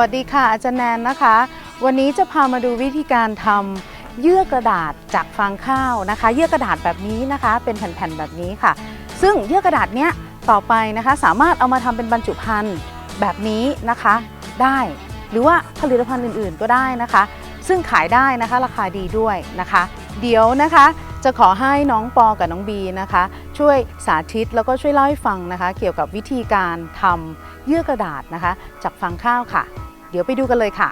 วัสดีค่ะ อาจารย์แนนนะคะ วันนี้จะพามาดูวิธีการทำเยื่อกระดาษจากฟางข้าวนะคะ เยื่อกระดาษแบบนี้นะคะ เป็นแผ่นๆแบบนี้ค่ะ ซึ่งเยื่อกระดาษเนี้ยต่อไปนะคะ สามารถเอามาทำเป็นบรรจุภัณฑ์แบบนี้นะคะ ได้ หรือว่าผลิตภัณฑ์อื่นๆก็ได้นะคะ ซึ่งขายได้นะคะราคาดีด้วยนะคะ เดี๋ยวนะคะจะขอให้น้องปอกับน้องบีนะคะ ช่วยสาธิตแล้วก็ช่วยเล่าให้ฟังนะคะ เกี่ยวกับวิธีการทำเยื่อกระดาษนะคะ จากฟางข้าวค่ะ เดี๋ยวไปดูกันเลยค่ะ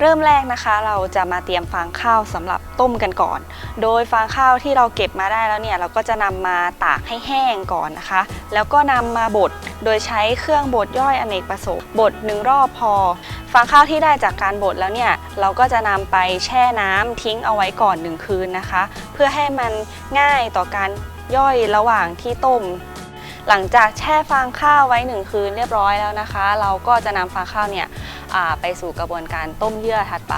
เริ่มแรกนะคะเราจะมาเตรียมฟางข้าวสำหรับต้มกันก่อน โดยฟางข้าวที่เราเก็บมาได้แล้วเนี่ยเราก็จะนำมาตากให้แห้งก่อนนะคะ แล้วก็นำมาบดโดยใช้เครื่องบดย่อยอเนกประสงค์บดหนึ่งรอบพอฟางข้าวที่ได้จากการบดแล้วเนี่ยเราก็จะนำไปแช่น้ำทิ้งเอาไว้ก่อนหนึ่งคืนนะคะ เพื่อให้มันง่ายต่อการย่อยระหว่างที่ต้ม หลังจากแช่ฟางข้าวไว้หนึ่งคืนเรียบร้อยแล้วนะคะ เราก็จะนำฟางข้าวเนี่ยไปสู่กระบวนการต้มเยื่อถัดไป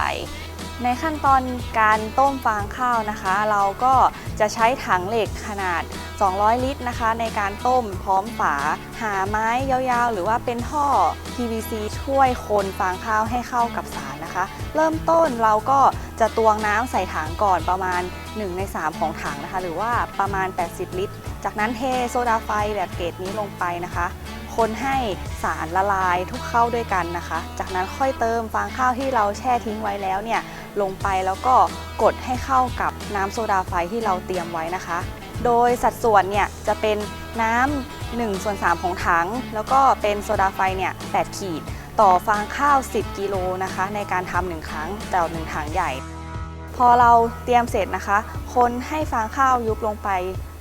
ในขั้นตอนการต้มฟางข้าวนะคะ เราก็จะใช้ถังเหล็กขนาด 200 ลิตรนะคะ ในการต้มพร้อมฝา หาไม้ยาวๆ หรือว่าเป็นท่อ PVC ช่วยคนฟางข้าวให้เข้ากับสารนะคะ เริ่มต้นเราก็จะตวงน้ำใส่ถังก่อนประมาณ 1 ใน 3 ของถังนะคะ หรือว่าประมาณ 80 ลิตร จากนั้นเทโซดาไฟแบบเกรดนี้ลงไปนะคะคนให้สารละลายทุกเข้าด้วยกันนะคะ จากนั้นค่อยเติมฟางข้าวที่เราแช่ทิ้งไว้แล้วเนี่ยลงไปแล้วก็กดให้เข้ากับน้ำโซดาไฟที่เราเตรียมไว้นะคะ โดยสัดส่วนเนี่ยจะเป็นน้ำ1ส่วน3ของถัง แล้วก็เป็นโซดาไฟเนี่ย8ขีด ต่อฟางข้าว 10 กิโลนะคะ ในการทำหนึ่งครั้งต่อหนึ่งถังใหญ่ พอเราเตรียมเสร็จนะคะ คนให้ฟางข้าวยุบลงไป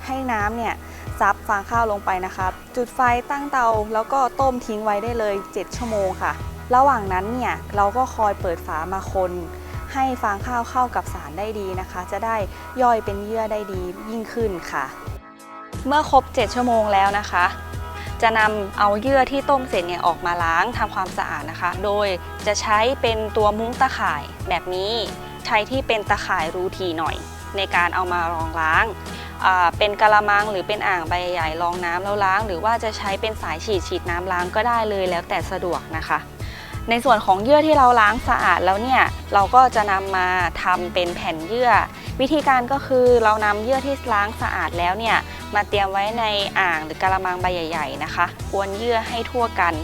ให้น้ำเนี่ยซับฟางข้าวลงไปนะคะจุดไฟตั้งเตาแล้วก็ต้มทิ้งไว้ได้เลย 7 ชั่วโมงค่ะ ระหว่างนั้นเนี่ยเราก็คอยเปิดฝามาคน ให้ฟางข้าวเข้ากับสารได้ดีนะคะ จะได้ย่อยเป็นเยื่อได้ดียิ่งขึ้นค่ะ เมื่อครบ 7 ชั่วโมงแล้วนะคะ จะนำเอาเยื่อที่ต้มเสร็จเนี่ยออกมาล้างทำความสะอาดนะคะ โดยจะใช้เป็นตัวมุ้งตะข่ายแบบนี้ใช้ที่เป็นตะข่ายรูทีหน่อย ในการเอามารองล้างเป็นกะละมังหรือเป็นอ่างใบใหญ่รองน้ำแล้วล้าง หรือว่าจะใช้เป็นสายฉีดฉีดน้ำล้างก็ได้เลยแล้วแต่สะดวกนะคะ ในส่วนของเยื่อที่เราล้างสะอาดแล้วเนี่ยเราก็จะนำมาทำเป็นแผ่นเยื่อ วิธีการก็คือเรานำเยื่อที่ล้างสะอาดแล้วเนี่ยมาเตรียมไว้ในอ่างหรือกะละมังใบใหญ่ ๆ นะคะกวนเยื่อให้ทั่วกัน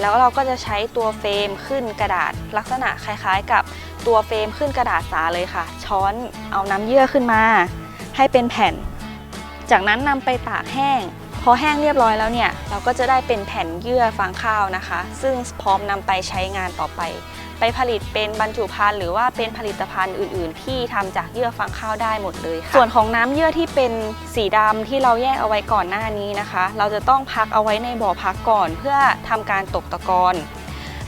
แล้วเราก็จะใช้ตัวเฟรมขึ้นกระดาษลักษณะคล้ายๆ กับตัวเฟรมขึ้นกระดาษสาเลยค่ะ ช้อนเอาน้ำเยื่อขึ้นมา ให้เป็นแผ่น จากนั้นนำไปตากแห้ง พอแห้งเรียบร้อยแล้วเนี่ย เราก็จะได้เป็นแผ่นเยื่อฟางข้าวนะคะ ซึ่งพร้อมนำไปใช้งานต่อไป ไปผลิตเป็นบรรจุภัณฑ์หรือว่าเป็นผลิตภัณฑ์อื่น ๆ ที่ทำจากเยื่อฟางข้าวได้หมดเลยค่ะ ส่วนของน้ำเยื่อที่เป็นสีดำที่เราแยกเอาไว้ก่อนหน้านี้นะคะ เราจะต้องพักเอาไว้ในบ่อพักก่อน เพื่อทำการตกตะกอน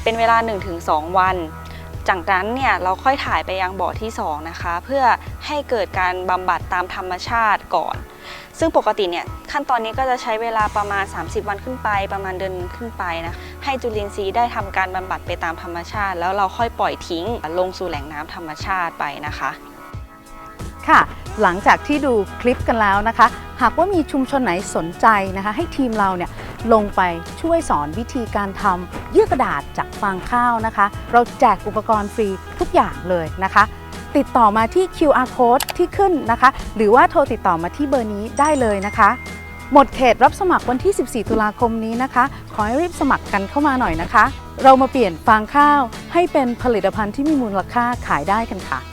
เป็นเวลา 1-2 วันจากนั้นเนี่ยเราค่อยถ่ายไปยังบ่อที่ 2 นะคะ เพื่อให้เกิดการบำบัดตามธรรมชาติก่อน ซึ่งปกติเนี่ยขั้นตอนนี้ก็จะใช้เวลาประมาณ 30 วันขึ้นไป ประมาณเดือนขึ้นไปนะให้จุลินทรีย์ได้ทำการบำบัดไปตามธรรมชาติ แล้วเราค่อยปล่อยทิ้ง ลงสู่แหล่งน้ำธรรมชาติไปนะคะค่ะ หลังจากที่ดูคลิปกันแล้วนะคะ หากว่ามีชุมชนไหนสนใจนะคะ ให้ทีมเราเนี่ยลงไปช่วยสอนวิธีการทำเยื่อกระดาษจากฟางข้าวนะคะ เราแจกอุปกรณ์ฟรีทุกอย่างเลยนะคะ ติดต่อมาที่ QR code ที่ขึ้นนะคะ หรือว่าโทรติดต่อมาที่เบอร์นี้ได้เลยนะคะ หมดเขตรับสมัครวันที่ 14 ตุลาคมนี้นะคะ ขอให้รีบสมัครกันเข้ามาหน่อยนะคะ เรามาเปลี่ยนฟางข้าวให้เป็นผลิตภัณฑ์ที่มีมูลค่าขายได้กันค่ะ